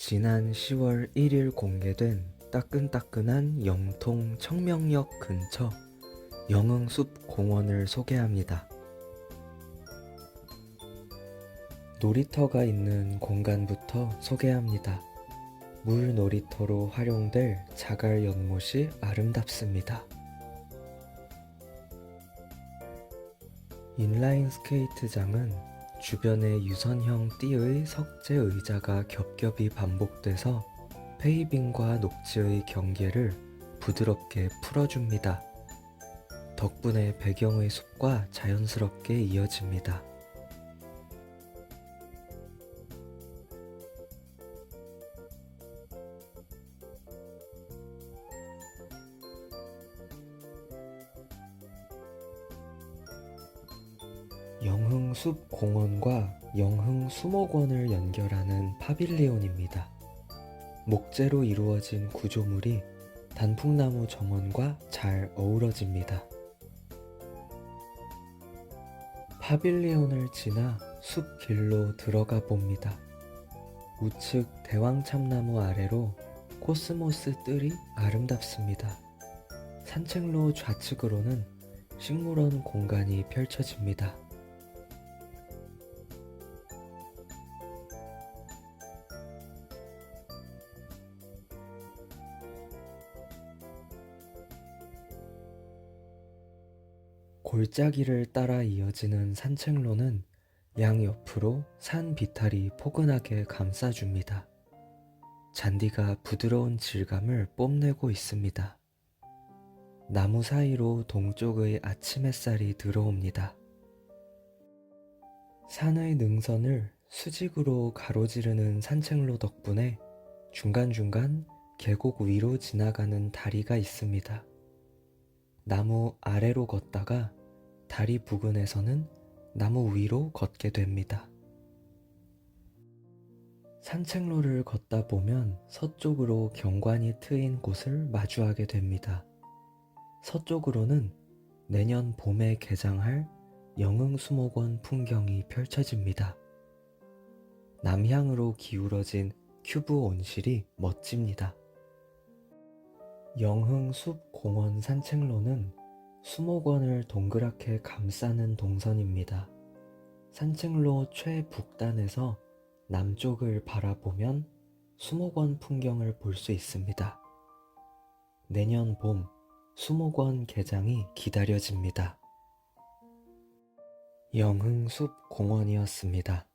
지난 10월 1일 공개된 따끈따끈한 영통 청명역 근처 영흥숲 공원을 소개합니다. 놀이터가 있는 공간부터 소개합니다. 물 놀이터로 활용될 자갈 연못이 아름답습니다. 인라인 스케이트장은 주변의 유선형 띠의 석재 의자가 겹겹이 반복돼서 페이빙과 녹지의 경계를 부드럽게 풀어줍니다. 덕분에 배경의 숲과 자연스럽게 이어집니다. 영흥숲 공원과 영흥 수목원을 연결하는 파빌리온입니다. 목재로 이루어진 구조물이 단풍나무 정원과 잘 어우러집니다. 파빌리온을 지나 숲 길로 들어가 봅니다. 우측 대왕참나무 아래로 코스모스 뜰이 아름답습니다. 산책로 좌측으로는 식물원 공간이 펼쳐집니다. 골짜기를 따라 이어지는 산책로는 양옆으로 산 비탈이 포근하게 감싸줍니다. 잔디가 부드러운 질감을 뽐내고 있습니다. 나무 사이로 동쪽의 아침 햇살이 들어옵니다. 산의 능선을 수직으로 가로지르는 산책로 덕분에 중간중간 계곡 위로 지나가는 다리가 있습니다. 나무 아래로 걷다가 다리 부근에서는 나무 위로 걷게 됩니다. 산책로를 걷다 보면 서쪽으로 경관이 트인 곳을 마주하게 됩니다. 서쪽으로는 내년 봄에 개장할 영흥수목원 풍경이 펼쳐집니다. 남향으로 기울어진 큐브 온실이 멋집니다. 영흥숲 공원 산책로는 수목원을 동그랗게 감싸는 동선입니다. 산책로 최북단에서 남쪽을 바라보면 수목원 풍경을 볼 수 있습니다. 내년 봄 수목원 개장이 기다려집니다. 영흥숲 공원이었습니다.